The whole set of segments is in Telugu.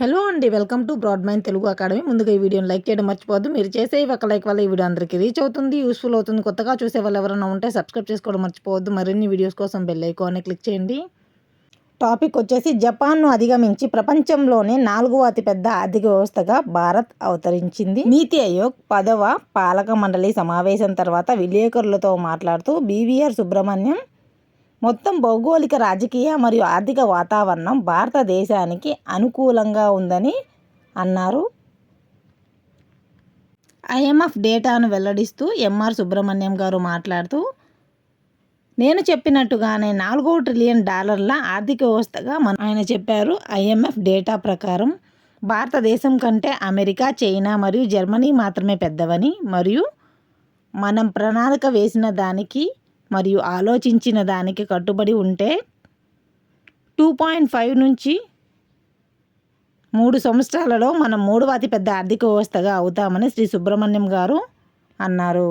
హలో అండి welcome to Broad Mind Telugu academy. ముందుగా ఈ వీడియోని లైక్ చేయడం మర్చిపోవద్దు. మీరు చేసే ఒక లైక్ వల్ల ఈ వీడియో అందరికీ రీచ్ అవుతుంది యూస్ఫుల్ అవుతుంది. కొత్తగా చూసే వాళ్ళు ఎవరైనా ఉంటే సబ్స్క్రైబ్ చేసుకోవడం మర్చిపోవద్దు. మరిన్ని వీడియోస్ కోసం బెల్ ఐకాన్ని క్లిక్ చేయండి. టాపిక్ వచ్చేసి జపాన్ను అధిగమించి ప్రపంచంలోనే నాలుగవ అతిపెద్ద ఆర్థిక వ్యవస్థగా భారత్ అవతరించింది. నీతి ఆయోగ్ పదవ పాలక మండలి సమావేశం తర్వాత విలేకరులతో మాట్లాడుతూ బీవీఆర్ సుబ్రహ్మణ్యం మొత్తం భౌగోళిక రాజకీయ మరియు ఆర్థిక వాతావరణం భారతదేశానికి అనుకూలంగా ఉందని అన్నారు. ఐఎంఎఫ్ డేటాను వెల్లడిస్తూ ఎంఆర్ సుబ్రహ్మణ్యం గారు మాట్లాడుతూ నేను చెప్పినట్టుగానే నాలుగో ట్రిలియన్ డాలర్ల ఆర్థిక వ్యవస్థగా మన ఆయన చెప్పారు. ఐఎంఎఫ్ డేటా ప్రకారం భారతదేశం కంటే అమెరికా చైనా మరియు జర్మనీ మాత్రమే పెద్దవని మరియు మనం ప్రణాళిక వేసిన దానికి మరియు ఆలోచించిన దానికి కట్టుబడి ఉంటే టూ పాయింట్ ఫైవ్ నుంచి మూడు సంవత్సరాలలో మనం మూడవ అతిపెద్ద ఆర్థిక వ్యవస్థగా అవుతామని శ్రీ సుబ్రహ్మణ్యం గారు అన్నారు.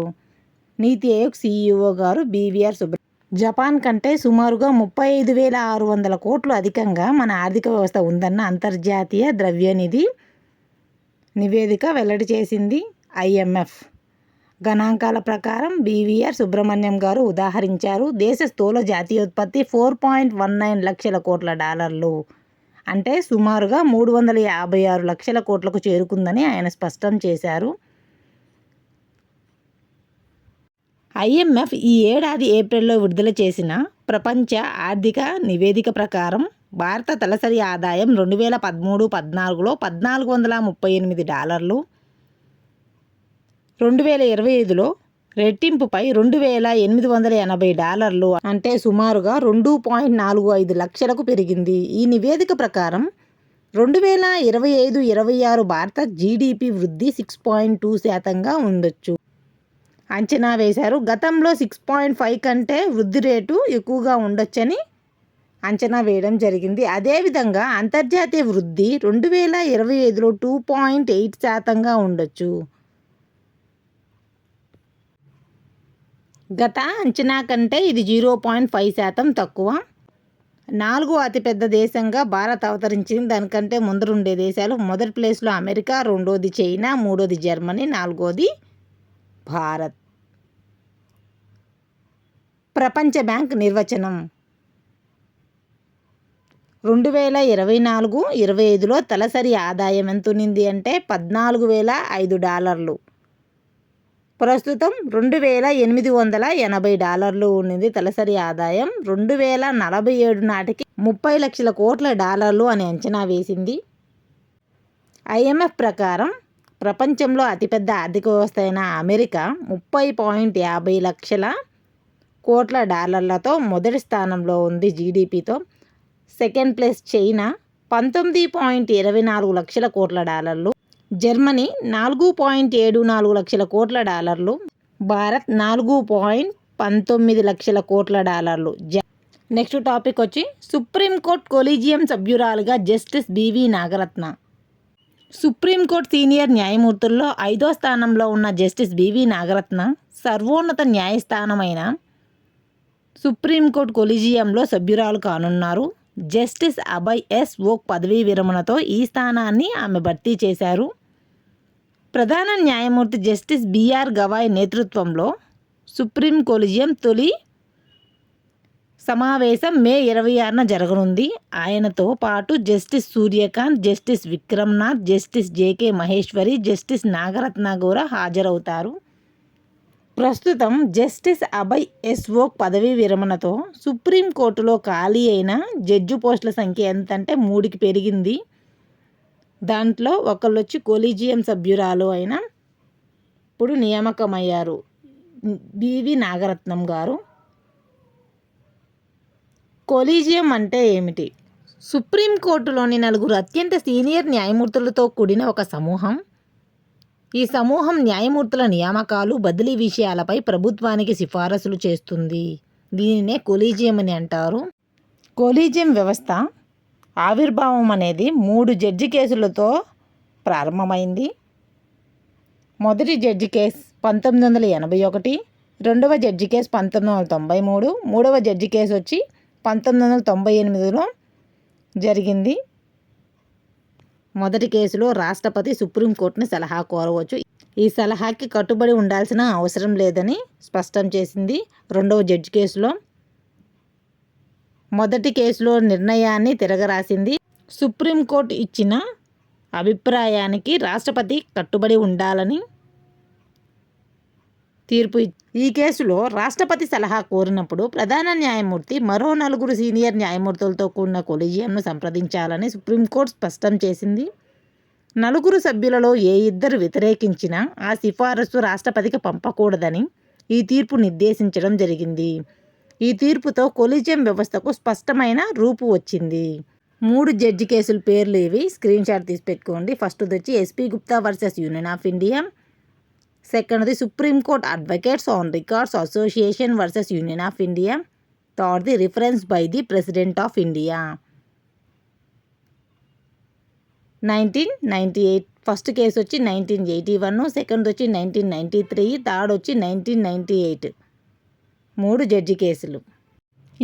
నీతి ఆయోగ్ సీఈఓ గారు బీవీఆర్ సుబ్ర జపాన్ కంటే సుమారుగా ముప్పై ఐదు వేల ఆరు వందల కోట్లు అధికంగా మన ఆర్థిక వ్యవస్థ ఉందన్న అంతర్జాతీయ ద్రవ్యనిధి నివేదిక వెల్లడి చేసింది ఐఎంఎఫ్ గణాంకాల ప్రకారం బీవీఆర్ సుబ్రహ్మణ్యం గారు ఉదాహరించారు. దేశ స్థూల జాతీయోత్పత్తి ఫోర్ పాయింట్ వన్ నైన్ లక్షల కోట్ల డాలర్లు. అంటే సుమారుగా మూడు వందల యాభై ఆరు లక్షల కోట్లకు చేరుకుందని ఆయన స్పష్టం చేశారు. ఐఎంఎఫ్ ఈ ఏడాది ఏప్రిల్లో విడుదల చేసిన ప్రపంచ ఆర్థిక నివేదిక ప్రకారం భారత తలసరి ఆదాయం రెండు వేల పదమూడు పద్నాలుగులో పద్నాలుగు వందల ముప్పై ఎనిమిది డాలర్లు రెండు వేల ఇరవై ఐదులో రెట్టింపుపై రెండు వేల ఎనిమిది వందల ఎనభై డాలర్లు అంటే సుమారుగా రెండు పాయింట్ నాలుగు ఐదు లక్షలకు పెరిగింది. ఈ నివేదిక ప్రకారం రెండు వేల ఇరవై ఐదు ఇరవై ఆరు భారత జీడిపి వృద్ధి సిక్స్ పాయింట్ టూ శాతంగా ఉండొచ్చు. అంచనా వేశారు. గతంలో సిక్స్ పాయింట్ ఫైవ్ కంటే వృద్ధి రేటు ఎక్కువగా ఉండొచ్చని అంచనా వేయడం జరిగింది. అదేవిధంగా అంతర్జాతీయ వృద్ధి రెండు వేల ఇరవై ఐదులో టూ పాయింట్ ఎయిట్ శాతంగా ఉండొచ్చు. గత అంచనా కంటే ఇది జీరో పాయింట్ ఫైవ్ శాతం తక్కువ. నాలుగో అతిపెద్ద దేశంగా భారత్ అవతరించింది. దానికంటే ముందరుండే దేశాలు మొదటి ప్లేస్లో అమెరికా రెండోది చైనా మూడోది జర్మనీ నాలుగోది భారత్. ప్రపంచ బ్యాంక్ నిర్వచనం. రెండు వేల ఇరవై నాలుగు ఇరవై ఐదులో తలసరి ఆదాయం ఎంత ఉంది అంటే పద్నాలుగు వేల ఐదు డాలర్లు. ప్రస్తుతం రెండు వేల ఎనిమిది వందల ఎనభై డాలర్లు ఉన్నది తలసరి ఆదాయం. రెండు వేల నలభై ఏడు నాటికి ముప్పై లక్షల కోట్ల డాలర్లు అని అంచనా వేసింది. ఐఎంఎఫ్ ప్రకారం ప్రపంచంలో అతిపెద్ద ఆర్థిక వ్యవస్థ అయిన అమెరికా ముప్పై పాయింట్ యాభై లక్షల కోట్ల డాలర్లతో మొదటి స్థానంలో ఉంది జీడిపితో. సెకండ్ ప్లేస్ చైనా పంతొమ్మిది పాయింట్ ఇరవై నాలుగు లక్షల కోట్ల డాలర్లు. జర్మనీ నాలుగు పాయింట్ ఏడు నాలుగు లక్షల కోట్ల డాలర్లు భారత్ నాలుగు పాయింట్ పంతొమ్మిది లక్షల కోట్ల డాలర్లు. నెక్స్ట్ టాపిక్ వచ్చి supreme court collegium సభ్యురాలుగా justice BV Nagarathna. Supreme court senior న్యాయమూర్తుల్లో ఐదో స్థానంలో ఉన్న జస్టిస్ బివి నాగరత్న సర్వోన్నత న్యాయస్థానమైన సుప్రీంకోర్టు కొలీజియంలో సభ్యురాలు కానున్నారు. జస్టిస్ అభయ్ ఎస్ ఓక్ పదవీ విరమణతో ఈ స్థానాన్ని ఆమె భర్తీ చేశారు. ప్రధాన న్యాయమూర్తి జస్టిస్ బిఆర్ గవాయ్ నేతృత్వంలో సుప్రీం కొలిజియం తొలి సమావేశం మే ఇరవై ఆరున జరగనుంది. ఆయనతో పాటు justice Suryakant justice Vikramnath justice JK Maheshwari justice Nagarathna కూడా హాజరవుతారు. ప్రస్తుతం జస్టిస్ అభయ్ ఎస్ఓ పదవీ విరమణతో సుప్రీంకోర్టులో ఖాళీ అయిన జడ్జి పోస్టుల సంఖ్య ఎంతంటే మూడుకి పెరిగింది. దాంట్లో ఒకళ్ళు వచ్చి కొలీజియం సభ్యురాలు అయిన ఇప్పుడు నియామకమయ్యారు. బివి నాగరత్నం గారు. కొలీజియం అంటే ఏమిటి? సుప్రీంకోర్టులోని నలుగురు అత్యంత సీనియర్ న్యాయమూర్తులతో కూడిన ఒక సమూహం. ఈ సమూహం న్యాయమూర్తుల నియామకాలు బదిలీ విషయాలపై ప్రభుత్వానికి సిఫారసులు చేస్తుంది. దీనినే కొలీజియం అని అంటారు. కొలీజియం వ్యవస్థ ఆవిర్భావం అనేది మూడు జడ్జి కేసులతో ప్రారంభమైంది. మొదటి జడ్జి కేసు పంతొమ్మిది వందల ఎనభై ఒకటి రెండవ జడ్జి కేసు పంతొమ్మిది వందల తొంభై మూడు మూడవ జడ్జి కేసు వచ్చి పంతొమ్మిది వందల తొంభై ఎనిమిదిలో జరిగింది. మొదటి కేసులో రాష్ట్రపతి సుప్రీంకోర్టుని సలహా కోరవచ్చు. ఈ సలహాకి కట్టుబడి ఉండాల్సిన అవసరం లేదని స్పష్టం చేసింది. రెండవ జడ్జి కేసులో మొదటి కేసులో నిర్ణయాన్ని తిరగరాసింది. సుప్రీంకోర్టు ఇచ్చిన అభిప్రాయానికి రాష్ట్రపతి కట్టుబడి ఉండాలని తీర్పు ఈ కేసులో రాష్ట్రపతి సలహా కోరినప్పుడు ప్రధాన న్యాయమూర్తి మరో నలుగురు సీనియర్ న్యాయమూర్తులతో కూడిన కొలిజియంను సంప్రదించాలని సుప్రీంకోర్టు స్పష్టం చేసింది. నలుగురు సభ్యులలో ఏ ఇద్దరు వ్యతిరేకించినా ఆ సిఫారసు రాష్ట్రపతికి పంపకూడదని ఈ తీర్పు నిర్దేశించడం జరిగింది. ఈ తీర్పుతో కొలిజియం వ్యవస్థకు స్పష్టమైన రూపు వచ్చింది. మూడు జడ్జి కేసుల పేర్లు ఇవి. స్క్రీన్ షాట్ తీసి పెట్టుకోండి. ఫస్ట్ వచ్చి SP Gupta versus union of India. సెకండ్ది supreme court advocates on records association versus union of India. థర్డ్ది reference by the president of India. Nineteen ninety eight. First case వచ్చి నైన్టీన్ ఎయిటీ వన్. సెకండ్ వచ్చి నైన్టీన్ నైంటీ త్రీ. థర్డ్ వచ్చి నైన్టీన్ నైంటీ ఎయిట్. మూడు జడ్జి కేసులు.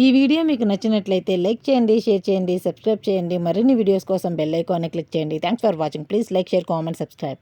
ఈ వీడియో మీకు నచ్చినట్లయితే లైక్ చేయండి షేర్ చేయండి సబ్స్క్రైబ్ చేయండి. మరిన్ని వీడియోస్ కోసం బెల్ ఐకాన్ని క్లిక్ చేయండి. Thanks for watching. Please like share comment subscribe.